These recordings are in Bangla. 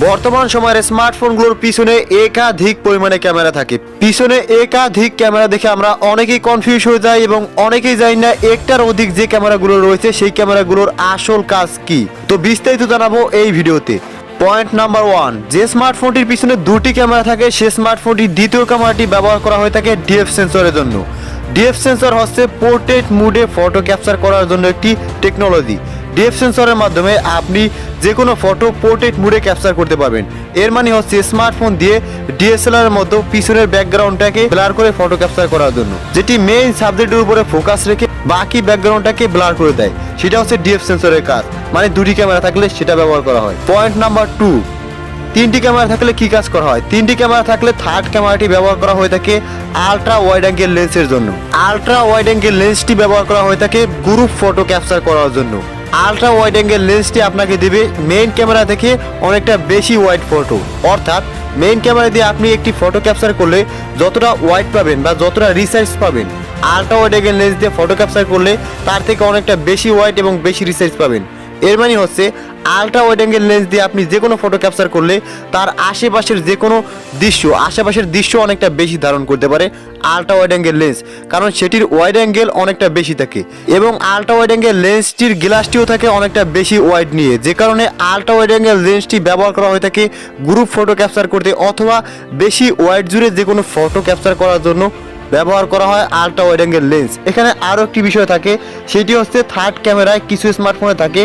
বর্তমান সময়ের স্মার্টফোনগুলোর পিছনে একাধিক পরিমাণে ক্যামেরা থাকে। পিছনে একাধিক ক্যামেরা দেখে আমরা অনেকেই কনফিউজ হয়ে যাই এবং অনেকেই জানি না একটার অধিক যে ক্যামেরাগুলো রয়েছে, সেই ক্যামেরাগুলোর আসল কাজ কি। তো বিস্তারিত জানাব এই ভিডিওতে। পয়েন্ট নাম্বার ওয়ান যে স্মার্টফোনটির পিছনে দুটি ক্যামেরা থাকে, সে স্মার্টফোনটির দ্বিতীয় ক্যামেরাটি ব্যবহার করা হয়ে থাকে ডিএফ সেন্সরের জন্য। ডিএফ সেন্সর হচ্ছে পোর্ট্রেট মুডে ফটো ক্যাপচার করার জন্য একটি টেকনোলজি ডিএফ সেন্সরের মাধ্যমে আপনি যে কোনো ফটো পোর্ট্রেট মুডে ক্যাপচার করতে পারবেন। এর মানে হচ্ছে স্মার্টফোন দিয়ে ডিএসএলআর এর মতো পিছনের ব্যাকগ্রাউন্ডটাকে ব্লার করে ফটো ক্যাপচার করার জন্য। যেটি মেইন সাবজেক্টের উপরে ফোকাস রেখে বাকি ব্যাকগ্রাউন্ডটাকে ব্লার করে দেয়। সেটা হচ্ছে ডিএফ সেন্সরের কাজ। মানে দুটি ক্যামেরা থাকলে সেটা ব্যবহার করা হয়। পয়েন্ট নাম্বার টু তিনটি ক্যামেরা থাকলে কি কাজ করা হয়? তিনটি ক্যামেরা থাকলে থার্ড ক্যামেরাটি ব্যবহার করা হয়ে থাকে আলট্রা ওয়াইড অ্যাঙ্গেল লেন্সের জন্য। আলট্রা ওয়াইড অ্যাঙ্গেল লেন্সটি ব্যবহার করা হয়ে থাকে গ্রুপ ফটো ক্যাপচার করার জন্য। আলট্রা ওয়াইড অ্যাঙ্গেল লেন্সটি আপনাকে দেবে মেইন ক্যামেরা থেকে অনেকটা বেশি ওয়াইড ফটো অর্থাৎ মেইন ক্যামেরা দিয়ে আপনি একটি ফটো ক্যাপচার করলে যতটা ওয়াইড পাবেন বা যতটা রিসাইজ পাবেন আলট্রা ওয়াইড অ্যাঙ্গেল লেন্স দিয়ে ফটো ক্যাপচার করলে তার থেকে অনেকটা বেশি ওয়াইড এবং বেশি রিসাইজ পাবেন। এর মানে হচ্ছে আলট্রা ওয়াইড অ্যাঙ্গেল লেন্স দিয়ে আপনি যে কোনো ফটো ক্যাপচার করলে তার আশেপাশের যে কোনো দৃশ্য, আশেপাশের দৃশ্য অনেকটা বেশি ধারণ করতে পারে আলট্রা ওয়াইড অ্যাঙ্গেল লেন্স কারণ সেটির ওয়াইড অ্যাঙ্গেল অনেকটা বেশি থাকে এবং আলট্রা ওয়াইড অ্যাঙ্গেল লেন্সটির গ্লাসটিও থাকে অনেকটা বেশি ওয়াইড নিয়ে। যে কারণে আলট্রা ওয়াইড অ্যাঙ্গেল লেন্সটি ব্যবহার করা হয়ে থাকে গ্রুপ ফটো ক্যাপচার করতে অথবা বেশি ওয়াইড জুড়ে যে কোনো ফটো ক্যাপচার করার জন্য ব্যবহার করা হয় আলট্রা ওয়াইড অ্যাঙ্গেল লেন্স এখানে আরও একটি বিষয় থাকে, সেটি হচ্ছে থার্ড ক্যামেরায় কিছু স্মার্টফোনে থাকে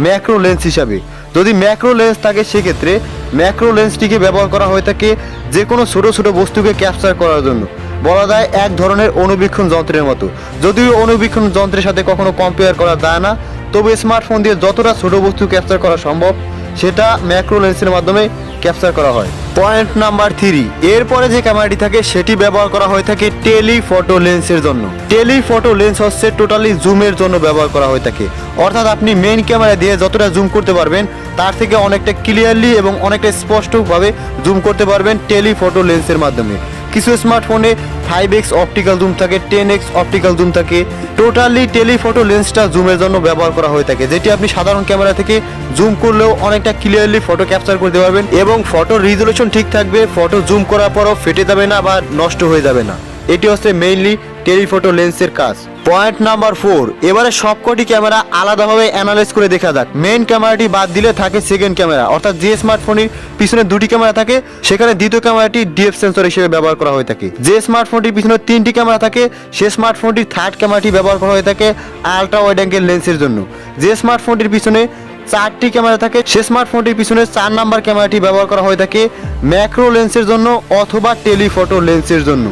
ম্যাক্রো লেন্স হিসাবে। যদি ম্যাক্রো লেন্স থাকে, সেক্ষেত্রে ম্যাক্রো লেন্সটিকে ব্যবহার করা হয়ে থাকে যে কোনো ছোটো ছোটো বস্তুকে ক্যাপচার করার জন্য। বলা যায় এক ধরনের অনুবীক্ষণ যন্ত্রের মতো। যদিও অনুবীক্ষণ যন্ত্রের সাথে কখনো কম্পেয়ার করা যায় না, তবে স্মার্টফোন দিয়ে যতটা ছোটো বস্তু ক্যাপচার করা সম্ভব, সেটা ম্যাক্রো লেন্সের মাধ্যমে ক্যাপচার করা হয়। Point number three. এরপরে যে ক্যামেরাটি থাকে, সেটি ব্যবহার করা হয়ে থাকে টেলিফটো লেন্সের জন্য। টেলিফটো লেন্স হচ্ছে টোটালি জুমের জন্য ব্যবহার করা হয়ে থাকে। অর্থাৎ আপনি মেইন ক্যামেরা দিয়ে যতটা জুম করতে পারবেন, তার থেকে অনেকটা ক্লিয়ারলি এবং অনেকটা স্পষ্টভাবে জুম করতে পারবেন টেলিফটো লেন্সের মাধ্যমে। কিছু স্মার্টফোনে ফাইভ এক্স অপটিক্যাল জুম থাকে টেন এক্স অপটিক্যাল জুম থাকে। টোটালি টেলিফটো লেন্সটা জুমের জন্য ব্যবহার করা হয়ে থাকে, যেটি আপনি সাধারণ ক্যামেরা থেকে জুম করলেও অনেকটা ক্লিয়ারলি ফটো ক্যাপচার করতে পারবেন এবং ফটোর রিজলেশন ঠিক থাকবে ফটো জুম করার পরও ফেটে যাবে না বা নষ্ট হয়ে যাবে না। এটি হচ্ছে মেইনলি টেলিফটো লেন্সের কাজ। পয়েন্ট নাম্বার ফোর এবারে সবকটি ক্যামেরা আলাদাভাবে অ্যানালাইজ করে দেখা যাক। মেন ক্যামেরাটি বাদ দিলে থাকে সেকেন্ড ক্যামেরা, অর্থাৎ যে স্মার্টফোনের পিছনে দুটি ক্যামেরা থাকে, সেখানে দ্বিতীয় ক্যামেরাটি ডিএফ সেন্সর হিসেবে ব্যবহার করা হয়ে থাকে। যে স্মার্টফোনটির পিছনে তিনটি ক্যামেরা থাকে, সে স্মার্টফোনটির থার্ড ক্যামেরাটি ব্যবহার করা হয়ে থাকে আলট্রা ওয়াইড অ্যাঙ্গেল লেন্সের জন্য। যে স্মার্টফোনটির পিছনে চারটি ক্যামেরা থাকে, সে স্মার্টফোনটির পিছনে চার নাম্বার ক্যামেরাটি ব্যবহার করা হয়ে থাকে ম্যাক্রো লেন্সের জন্য অথবা টেলিফটো লেন্সের জন্য।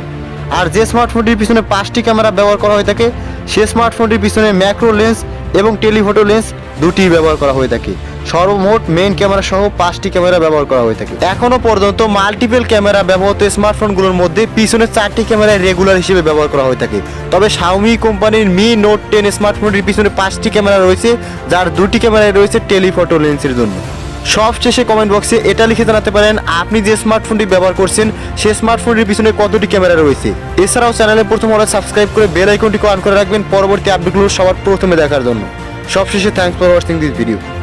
আর যে স্মার্টফোনটির পিছনে পাঁচটি ক্যামেরা ব্যবহার করা হয়ে থাকে, সে স্মার্টফোনটির পিছনে ম্যাক্রো লেন্স এবং টেলিফটো লেন্স দুটি ব্যবহার করা হয়ে থাকে। সর্বমোট মেইন ক্যামেরা সহ পাঁচটি ক্যামেরা ব্যবহার করা হয়ে থাকে। এখনও পর্যন্ত মাল্টিপল ক্যামেরা ব্যবহৃত স্মার্টফোনগুলোর মধ্যে পিছনে চারটি ক্যামেরা রেগুলার হিসেবে ব্যবহার করা হয়ে থাকে। তবে শাওমি কোম্পানির মি নোট টেন স্মার্টফোনটির পিছনে পাঁচটি ক্যামেরা রয়েছে, যার দুটি ক্যামেরায় রয়েছে টেলিফটো লেন্সের জন্য। সব শেষে কমেন্ট বক্সে এটা লিখে জানাতে পারেন, আপনি যে স্মার্টফোনটি ব্যবহার করছেন, সেই স্মার্টফোনটির পিছনে কতটি ক্যামেরা রয়েছে। এছাড়াও চ্যানেলে প্রথম ওরা সাবস্ক্রাইব করে বেল আইকনটি অন করে রাখবেন, পরবর্তী আপডেটগুলো সবার প্রথমে দেখার জন্য। সবশেষে thanks for watching this video